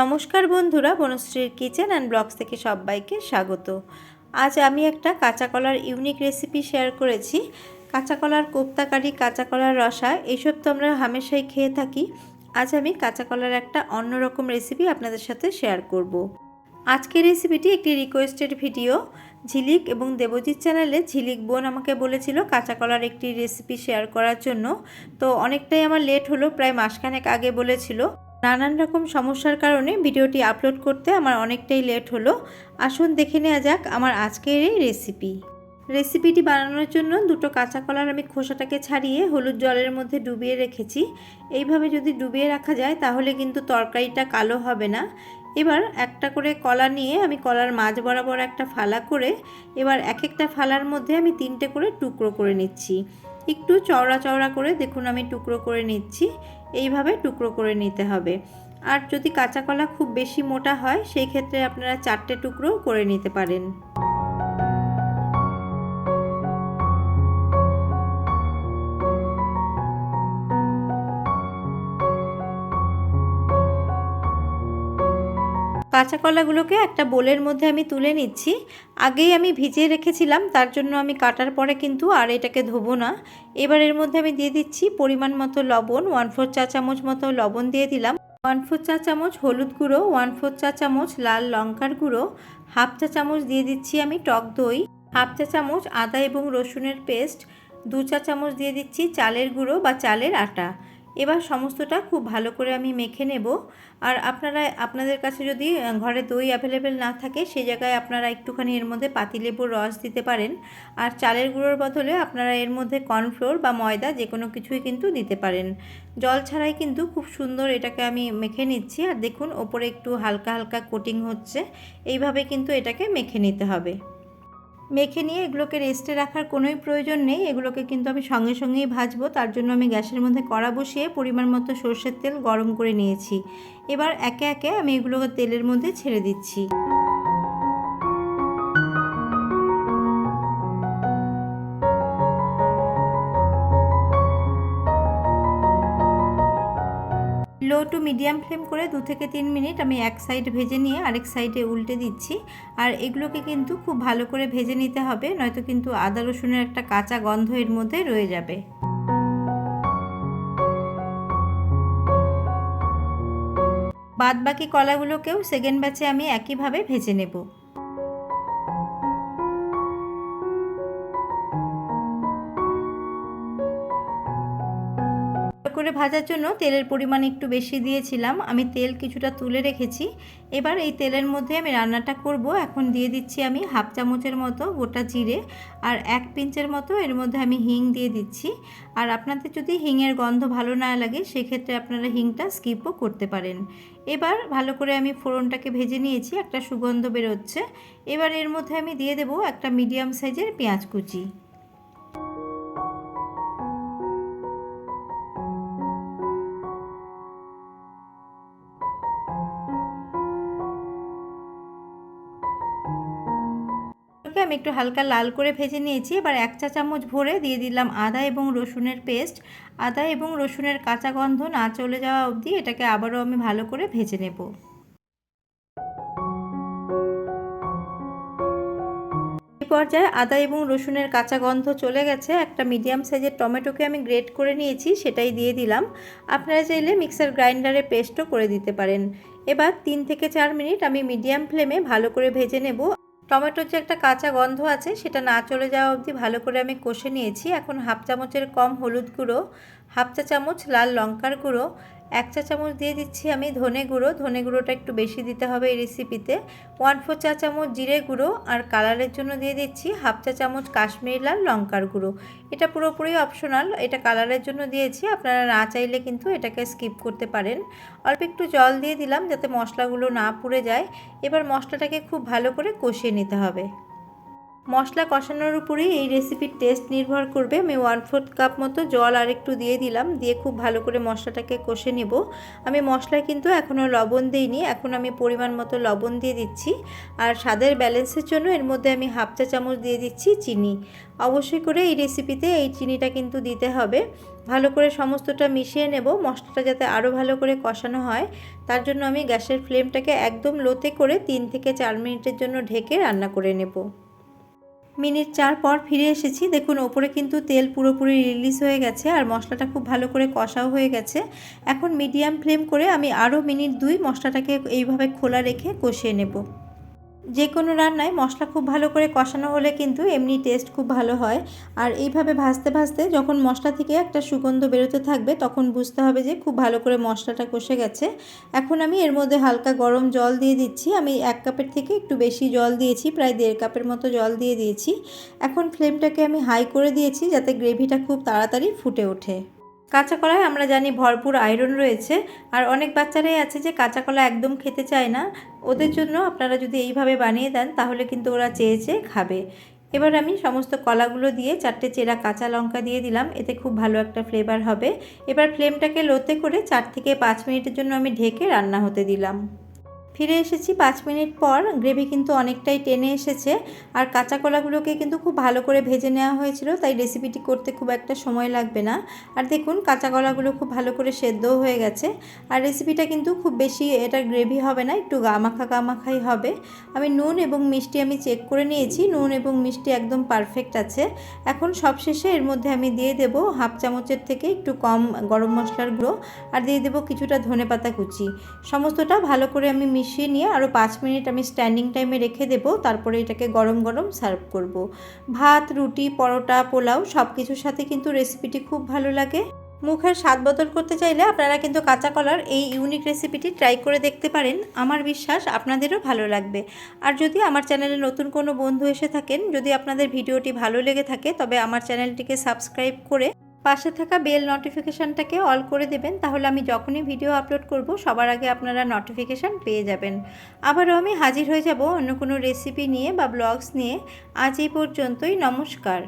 নমস্কার বন্ধুরা, বনশ্রীর kitchen and blogs থেকে সবাইকে স্বাগত। আজ আমি একটা কাঁচা কলার ইউনিক রেসিপি শেয়ার করেছি। কাঁচা কলার কোপ্তা কারি, কাঁচা কলার রসা এইসব তো আমরা হামেশাই খেয়ে থাকি। আজ আমি কাঁচা কলার একটা অন্যরকম রেসিপি আপনাদের সাথে শেয়ার করব। আজকের রেসিপিটি একটি রিকোয়েস্টেড ভিডিও ঝিলিক এবং দেবজিৎ চ্যানেলে ঝিলিক বোন আমাকে বলেছিল কাঁচা কলার একটি রেসিপি শেয়ার করার জন্য। তো অনেকটাই আমার লেট হলো, প্রায় মাসখানেক আগে বলেছিল। নানান রকম সমস্যার কারণে ভিডিওটি আপলোড করতে আমার অনেকটাই লেট হলো। আসুন দেখে নেওয়া যাক আমার আজকের এই রেসিপি। রেসিপিটি বানানোর জন্য দুটো কাঁচা কলার আমি খোসাটাকে ছাড়িয়ে হলুদ জলের মধ্যে ডুবিয়ে রেখেছি। এইভাবে যদি ডুবিয়ে রাখা যায় তাহলে কিন্তু তরকারিটা কালো হবে না। এবার একটা করে কলা নিয়ে আমি কলার মাঝ বরাবর একটা ফালা করে এবার এক একটা ফালার মধ্যে আমি তিনটে করে টুকরো করে নিচ্ছি। একটু চওড়া চওড়া করে দেখুন আমি টুকরো করে নিচ্ছি। এইভাবে টুকরো করে নিতে হবে। আর যদি কাঁচা কলা খুব বেশি মোটা হয়, সেই ক্ষেত্রে আপনারা চারটে টুকরো করে নিতে পারেন। কাঁচা কলাগুলোকে একটা বোলের মধ্যে আমি তুলে নিচ্ছি। আগেই আমি ভিজিয়ে রেখেছিলাম, তার জন্য আমি কাটার পরে কিন্তু আর এটাকে ধোবো না। এবার এর মধ্যে আমি দিয়ে দিচ্ছি পরিমাণ মতো লবণ, ওয়ান ফোর চা চামচ মতো লবণ দিয়ে দিলাম। ওয়ান ফোর চা চামচ হলুদ গুঁড়ো, ওয়ান ফোর চা চামচ লাল লঙ্কার গুঁড়ো, হাফ চা চামচ দিয়ে দিচ্ছি আমি টক দই, হাফ চা চামচ আদা এবং রসুনের পেস্ট, দু চা চামচ দিয়ে দিচ্ছি চালের গুঁড়ো বা চালের আটা। এবার সমস্তটা খুব ভালো করে আমি মেখে নেব। আর আপনারা, আপনাদের কাছে যদি ঘরে দই অ্যাভেলেবেল না থাকে সেই জায়গায় আপনারা একটুখানি এর মধ্যে পাতিলেবুর রস দিতে পারেন। আর চালের গুঁড়োর বদলে আপনারা এর মধ্যে কর্নফ্লোর বা ময়দা যে কোনো কিছুই কিন্তু দিতে পারেন। জল ছাড়াই কিন্তু খুব সুন্দর এটাকে আমি মেখে নিচ্ছি। আর দেখুন, ওপরে একটু হালকা হালকা কোটিং হচ্ছে। এইভাবে কিন্তু এটাকে মেখে নিতে হবে। মেখে নিয়ে এগুলোকে রেস্টে রাখার কোনোই প্রয়োজন নেই। এগুলোকে কিন্তু আমি সঙ্গে সঙ্গেই ভাজবো। তার জন্য আমি গ্যাসের মধ্যে কড়া বসিয়ে পরিমাণ মতো সর্ষের তেল গরম করে নিয়েছি। এবার একে একে আমি এগুলোকে তেলের মধ্যে ছেড়ে দিচ্ছি। টু মিডিয়াম ফ্লেম করে দু থেকে তিন মিনিট আমি এক সাইড ভেজে নিয়ে আরেক সাইডে উল্টে দিচ্ছি। আর এগুলোকে কিন্তু খুব ভালো করে ভেজে নিতে হবে, নয়তো কিন্তু আদা রসুনের একটা কাঁচা গন্ধ এর মধ্যে রয়ে যাবে। বাদ বাকি কলাগুলোকেও সেকেন্ড ব্যাচে আমি একইভাবে ভেজে নেব। করে ভাজার জন্য তেলের পরিমাণ একটু বেশি দিয়েছিলাম। আমি তেল কিছুটা তুলে রেখেছি। এবার এই তেলের মধ্যে আমি রান্নাটা করব। এখন দিয়ে দিচ্ছি আমি হাফ চামচের মতো গোটা জিরে আর এক পিঞ্চের মতো এর মধ্যে আমি হিং দিয়ে দিচ্ছি। আর আপনাদের যদি হিংয়ের গন্ধ ভালো না লাগে, সেক্ষেত্রে আপনারা হিংটা স্কিপও করতে পারেন। এবার ভালো করে আমি ফোড়নটাকে ভেজে নিয়েছি, একটা সুগন্ধ বেরোচ্ছে। এবার এর মধ্যে আমি দিয়ে দেবো একটা মিডিয়াম সাইজের পেঁয়াজ কুচি। আমি একটু হালকা লাল করে ভেজে নিয়েছি। এবার এক চা চামচ ভরে দিয়ে দিলাম আদা এবং রসুনের পেস্ট। আদা এবং রসুনের কাঁচা গন্ধ না চলে যাওয়া অবধি এটাকে আবারও আমি ভালো করে ভেজে নেব। এই পর্যায়ে আদা এবং রসুনের কাঁচা গন্ধ চলে গেছে। একটা মিডিয়াম সাইজের টমেটোকে আমি গ্রেট করে নিয়েছি, সেটাই দিয়ে দিলাম। আপনারা চাইলে মিক্সার গ্রাইন্ডারে পেস্টও করে দিতে পারেন। এবার তিন থেকে চার মিনিট আমি মিডিয়াম ফ্লেমে ভালো করে ভেজে নেব। টমেটোর যে একটা কাঁচা গন্ধ আছে, সেটা না চলে যাওয়া অবধি ভালো করে আমি কষে নিয়েছি। এখন হাফ চামচের কম হলুদ গুঁড়ো, হাফ চা চামচ লাল লঙ্কার গুঁড়ো এক চা চামচ দিয়ে দিচ্ছি আমি ধনে গুঁড়ো। ধনে গুঁড়োটা একটু বেশি দিতে হবে এই রেসিপিতে ওয়ান ফোর চা চামচ জিরে গুঁড়ো আর কালারের জন্য দিয়ে দিচ্ছি হাফ চা চামচ কাশ্মীরি লাল লঙ্কার গুঁড়ো। এটা পুরোপুরি অপশনাল এটা কালারের জন্য দিয়েছি। আপনারা না চাইলে কিন্তু এটাকে স্কিপ করতে পারেন। অল্প একটু জল দিয়ে দিলাম যাতে মশলাগুলো না পুড়ে যায়। এবার মশলাটাকে খুব ভালো করে কষিয়ে নিতে হবে। মশলা কষানোর উপরেই এই রেসিপির টেস্ট নির্ভর করবে। আমি ওয়ান ফোর্থ কাপ মতো জল আর একটু দিয়ে দিলাম, দিয়ে খুব ভালো করে মশলাটাকে কষে নেব। আমি মশলায় কিন্তু এখনও লবণ দিইনি, এখন আমি পরিমাণ মতো লবণ দিয়ে দিচ্ছি। আর স্বাদের ব্যালেন্সের জন্য এর মধ্যে আমি হাফ চা চামচ দিয়ে দিচ্ছি চিনি। অবশ্যই করে এই রেসিপিতে এই চিনিটা কিন্তু দিতে হবে। ভালো করে সমস্তটা মিশিয়ে নেব, মশলাটা যাতে আরও ভালো করে কষানো হয়। তার জন্য আমি গ্যাসের ফ্লেমটাকে একদম লোতে করে তিন থেকে চার মিনিটের জন্য ঢেকে রান্না করে নেব। মিনিট চার পর ফিরে এসেছি। দেখুন, ওপরে কিন্তু তেল পুরোপুরি রিলিজ হয়ে গেছে আর মশলাটা খুব ভালো করে কষাও হয়ে গেছে। এখন মিডিয়াম ফ্লেম করে আমি আরও মিনিট দুই মশলাটাকে এইভাবে খোলা রেখে কষিয়ে নেব। যে কোনো রান্নায় মশলা খুব ভালো করে কষানো হলে কিন্তু এমনি টেস্ট খুব ভালো হয়। আর এইভাবে ভাজতে ভাজতে যখন মশলা থেকে একটা সুগন্ধ বেরোতে থাকবে, তখন বুঝতে হবে যে খুব ভালো করে মশলাটা কষে গেছে। এখন আমি এর মধ্যে হালকা গরম জল দিয়ে দিচ্ছি। আমি এক কাপের থেকে একটু বেশি জল দিয়েছি, প্রায় দেড় কাপের মতো জল দিয়ে দিয়েছি। এখন ফ্লেমটাকে আমি হাই করে দিয়েছি যাতে গ্রেভিটা খুব তাড়াতাড়ি ফুটে ওঠে। কাঁচা কলায় আমরা জানি ভরপুর আয়রন রয়েছে, আর অনেক বাচ্চারাই আছে যে কাঁচা কলা একদম খেতে চায় না। ওদের জন্য আপনারা যদি এইভাবে বানিয়ে দেন, তাহলে কিন্তু ওরা চেয়ে চেয়ে খাবে। এবার আমি সমস্ত কলাগুলো দিয়ে চারটে চেরা কাঁচা লঙ্কা দিয়ে দিলাম, এতে খুব ভালো একটা ফ্লেভার হবে। এবার ফ্লেমটাকে লোতে করে চার থেকে পাঁচ মিনিটের জন্য আমি ঢেকে রান্না হতে দিলাম। ফিরে এসেছি পাঁচ মিনিট পর। গ্রেভি কিন্তু অনেকটাই টেনে এসেছে আর কাঁচা কলাগুলোকে কিন্তু খুব ভালো করে ভেজে নেওয়া হয়েছিল, তাই রেসিপিটি করতে খুব একটা সময় লাগবে না। আর দেখুন, কাঁচা কলাগুলো খুব ভালো করে সেদ্ধও হয়ে গেছে। আর রেসিপিটা কিন্তু খুব বেশি এটা গ্রেভি হবে না, একটু গামাখা গামাখাই হবে। আমি নুন এবং মিষ্টি আমি চেক করে নিয়েছি, নুন এবং মিষ্টি একদম পারফেক্ট আছে। এখন সবশেষে এর মধ্যে আমি দিয়ে দেবো হাফ চামচের থেকে একটু কম গরম মশলার গুঁড়ো, আর দিয়ে দেবো কিছুটা ধনে পাতা কুচি। সমস্তটা ভালো করে আমি মিশিয়ে নিয়ে আরও পাঁচ মিনিট আমি স্ট্যান্ডিং টাইমে রেখে দেবো, তারপরে এটাকে গরম গরম সার্ভ করব। ভাত, রুটি, পরোটা, পোলাও সব কিছুর সাথে কিন্তু রেসিপিটি খুব ভালো লাগে। মুখের স্বাদ বদল করতে চাইলে আপনারা কিন্তু কাঁচা কলার এই ইউনিক রেসিপিটি ট্রাই করে দেখতে পারেন। আমার বিশ্বাস আপনাদেরও ভালো লাগবে। আর যদি আমার চ্যানেলে নতুন কোনো বন্ধু এসে থাকেন, যদি আপনাদের ভিডিওটি ভালো লেগে থাকে, তবে আমার চ্যানেলটিকে সাবস্ক্রাইব করে পাশে থাকা বেল নোটিফিকেশানটাকে অল করে দেবেন, তাহলে আমি যখনই ভিডিও আপলোড করব, সবার আগে আপনারা নোটিফিকেশান পেয়ে যাবেন। আবারও আমি হাজির হয়ে যাব অন্য কোনো রেসিপি নিয়ে বা ব্লগস নিয়ে। আজ এই পর্যন্তই, নমস্কার।